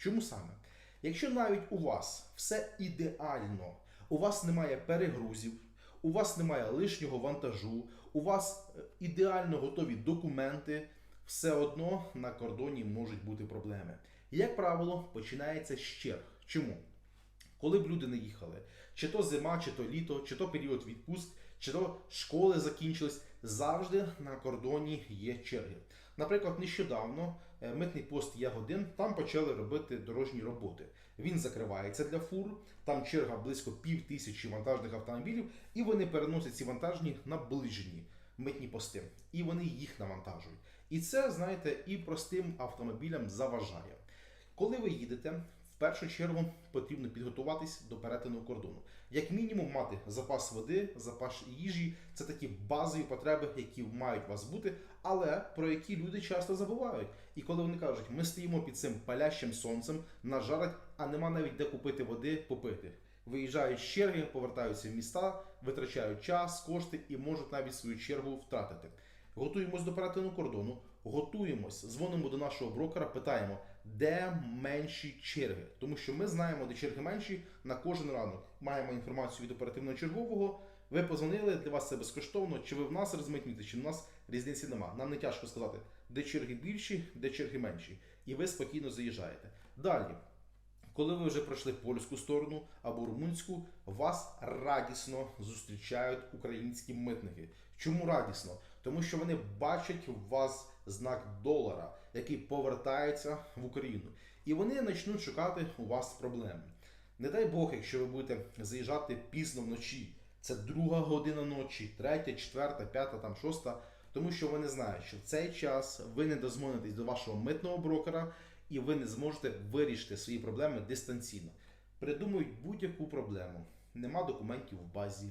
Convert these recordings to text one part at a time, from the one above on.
Чому саме? Якщо навіть у вас все ідеально, у вас немає перегрузів, у вас немає лишнього вантажу, у вас е, ідеально готові документи, все одно на кордоні можуть бути проблеми. Як правило, починається з черг. Чому? Коли б люди не їхали, чи то зима, чи то літо, чи то період відпустк, чи то школи закінчились, завжди на кордоні є черги. Наприклад, нещодавно митний пост Ягодин там почали робити дорожні роботи. Він закривається для фур, там черга близько пів тисячі вантажних автомобілів, і вони переносять ці вантажні на ближні митні пости, і вони їх навантажують. І це, знаєте, і простим автомобілям заважає. Коли ви їдете, першу чергу потрібно підготуватись до перетину кордону. Як мінімум, мати запас води, запас їжі це такі базові потреби, які мають вас бути, але про які люди часто забувають. І коли вони кажуть, ми стоїмо під цим палящим сонцем, нас жарить, а нема навіть де купити води, попити. Виїжджають з черги, повертаються в міста, витрачають час, кошти і можуть навіть свою чергу втратити. Готуємось до перетину кордону, готуємось, дзвонимо до нашого брокера, питаємо, де менші черги. Тому що ми знаємо, де черги менші на кожен ранок. Маємо інформацію від оперативного чергового. Ви позвонили, для вас це безкоштовно. Чи ви в нас розмитнюєте, чи в нас різниці нема. Нам не тяжко сказати, де черги більші, де черги менші. І ви спокійно заїжджаєте. Далі. Коли ви вже пройшли польську сторону або румунську, вас радісно зустрічають українські митники. Чому радісно? Тому що вони бачать вас знак долара, який повертається в Україну, і вони почнуть шукати у вас проблеми. Не дай Бог, якщо ви будете заїжджати пізно вночі, це друга година ночі, третя, четверта, п'ята, там шоста. Тому що вони знають, що в цей час ви не дозвонитесь до вашого митного брокера і ви не зможете вирішити свої проблеми дистанційно. Придумують будь-яку проблему. Нема документів в базі,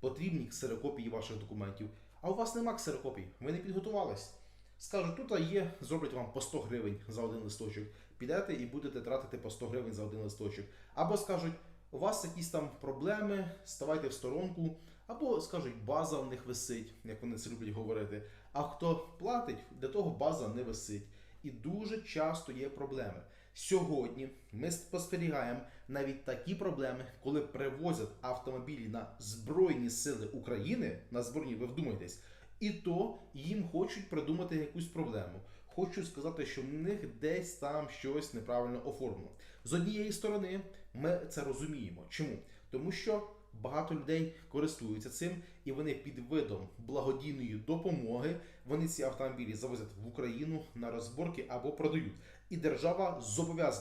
потрібні ксерокопії ваших документів. А у вас нема ксерокопій, ви не підготувались. Скажуть, тут є, зроблять вам по 100 гривень за один листочок. Підете і будете тратити по 100 гривень за один листочок. Або скажуть, у вас якісь там проблеми, ставайте в сторонку. Або скажуть, база в них висить, як вони це люблять говорити. А хто платить, для того база не висить. І дуже часто є проблеми. Сьогодні ми спостерігаємо навіть такі проблеми, коли привозять автомобілі на Збройні Сили України, на збройні, ви вдумайтесь, і то їм хочуть придумати якусь проблему. Хочу сказати, що в них десь там щось неправильно оформлено. З однієї сторони, ми це розуміємо. Чому? Тому що багато людей користуються цим, і вони під видом благодійної допомоги вони ці автомобілі завозять в Україну на розборки або продають. І держава зобов'язана.